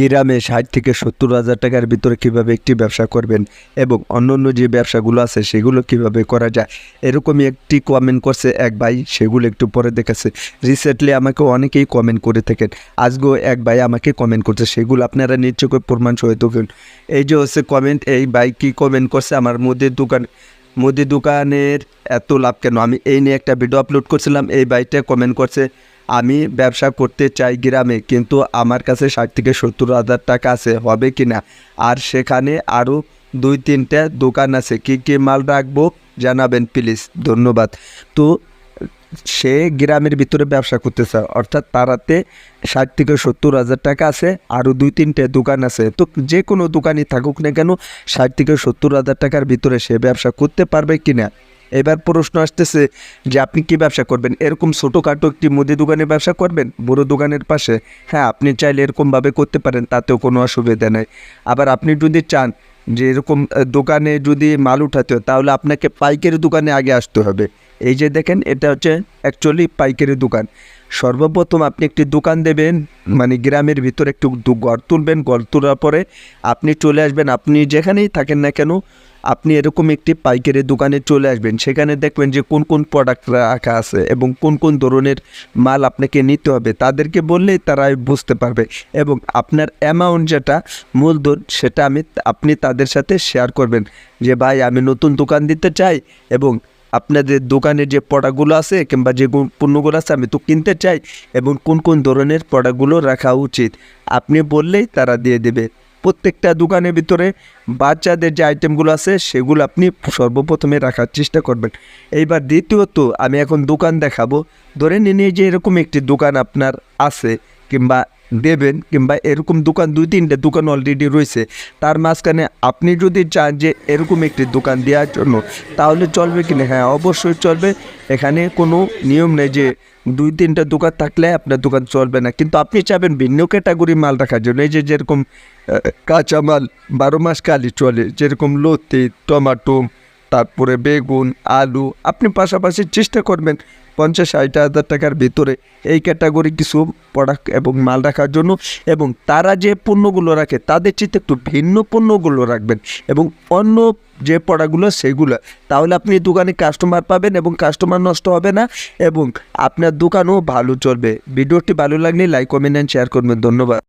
গ্রামে ষাট থেকে সত্তর হাজার টাকার ভিতরে কীভাবে একটি ব্যবসা করবেন এবং অন্যান্য যে ব্যবসাগুলো আছে, সেগুলো কীভাবে করা যায়? এরকমই একটি কমেন্ট করছে এক ভাই, সেগুলো একটু পরে দেখেছে। রিসেন্টলি আমাকে অনেকেই কমেন্ট করে থাকেন। আজকেও এক ভাই আমাকে কমেন্ট করছে, সেগুলো আপনারা নিশ্চয় প্রমাণ সহ দেখুন। এই যে হচ্ছে কমেন্ট এই ভাই কি কমেন্ট করছে? আমার মুদির দোকান, মুদি দোকানের এত লাভ কেন? আমি এই নিয়ে একটা ভিডিও আপলোড করছিলাম, এই ভাইটা কমেন্ট করছে আমি ব্যবসা করতে চাই গ্রামে, কিন্তু আমার কাছে ষাট থেকে সত্তর হাজার টাকা আছে, হবে কি না? আর সেখানে আরও দুই তিনটা দোকান আছে, কি কি মাল রাখব জানাবেন প্লিজ, ধন্যবাদ। তো সে গ্রামের ভিতরে ব্যবসা করতে চায় অর্থাৎ তারাতে ষাট থেকে সত্তর হাজার টাকা আছে, আরও দুই তিনটে দোকান আছে। তো যে কোনো দোকানই থাকুক না কেন, ষাট থেকে সত্তর হাজার টাকার ভিতরে সে ব্যবসা করতে পারবে কি না? এবার প্রশ্ন আসতেছে যে আপনি কি ব্যবসা করবেন? এরকম ছোটোখাটো একটি মুদি দোকানে ব্যবসা করবেন? বড় দোকানের পাশে? হ্যাঁ আপনি চাইলে এরকমভাবে করতে পারেন, তাতেও কোনো অসুবিধা নেই। আবার আপনি যদি চান যে এরকম দোকানে যদি মাল উঠাতে তাহলে আপনাকে পাইকারি দোকানে আগে আসতে হবে। এই যে দেখেন, এটা হচ্ছে অ্যাকচুয়ালি পাইকারি দোকান। সর্বপ্রথম আপনি একটি দোকান দেবেন মানে গ্রামের ভিতরে একটু ঘর তুলবেন ঘর তোলার পরে আপনি চলে আসবেন, আপনি যেখানেই থাকেন না কেন, আপনি এরকম একটি পাইকারি দোকানে চলে আসবেন। সেখানে দেখবেন যে কোন কোন প্রোডাক্ট রাখা আছে এবং কোন কোন ধরনের মাল আপনাকে নিতে হবে। তাদেরকে বললেই তারা বুঝতে পারবে এবং আপনার অ্যামাউন্ট যেটা, মূলধন সেটা আমি, আপনি তাদের সাথে শেয়ার করবেন যে, ভাই, আমি নতুন দোকান দিতে চাই এবং আপনাদের দোকানে যে প্রোডাক্টগুলো আছে কিংবা যে পণ্যগুলো আছে আমি তো কিনতে চাই এবং কোন কোন ধরনের প্রোডাক্টগুলো রাখা উচিত, আপনি বললেই তারা দিয়ে দেবে। প্রত্যেকটা দোকানের ভিতরে বাচ্চাদের যে আইটেমগুলো আছে সেগুলো আপনি সর্বপ্রথমে রাখার চেষ্টা করবেন। এইবার দ্বিতীয়ত আমি এখন দোকান দেখাবো। ধরে নিন যে এরকম একটি দোকান আপনার আছে কিংবা দেবেন কিংবা এরকম দোকান দুই তিনটে দোকান অলরেডি রয়েছে, তার মাঝখানে আপনি যদি চান যে এরকম একটি দোকান দেওয়ার জন্য, তাহলে চলবে কি না? হ্যাঁ অবশ্যই চলবে। এখানে কোনো নিয়ম নেই যে দুই তিনটা দোকান থাকলে আপনার দোকান চলবে না। কিন্তু আপনি চাবেন ভিন্ন ক্যাটাগরি মাল রাখার জন্য, এই যে যেরকম কাঁচামাল বারো মাস কালি চলে, যেরকম লতি, টমাটো তারপরে বেগুন, আলু, আপনি পাশাপাশি চেষ্টা করবেন পঞ্চাশ ষাট হাজার টাকার ভিতরে এই ক্যাটাগরি কিছু প্রোডাক্ট এবং মাল রাখার জন্য এবং তারা যে পণ্যগুলো রাখে তাদের চিত্তে একটু ভিন্ন পণ্যগুলো রাখবেন এবং অন্য যে প্রোডাক্টগুলো সেগুলো। তাহলে আপনি দোকানে কাস্টমার পাবেন এবং কাস্টমার নষ্ট হবে না এবং আপনার দোকানও ভালো চলবে। ভিডিওটি ভালো লাগলে লাইক কমেন্ট অ্যান্ড শেয়ার করবেন। ধন্যবাদ।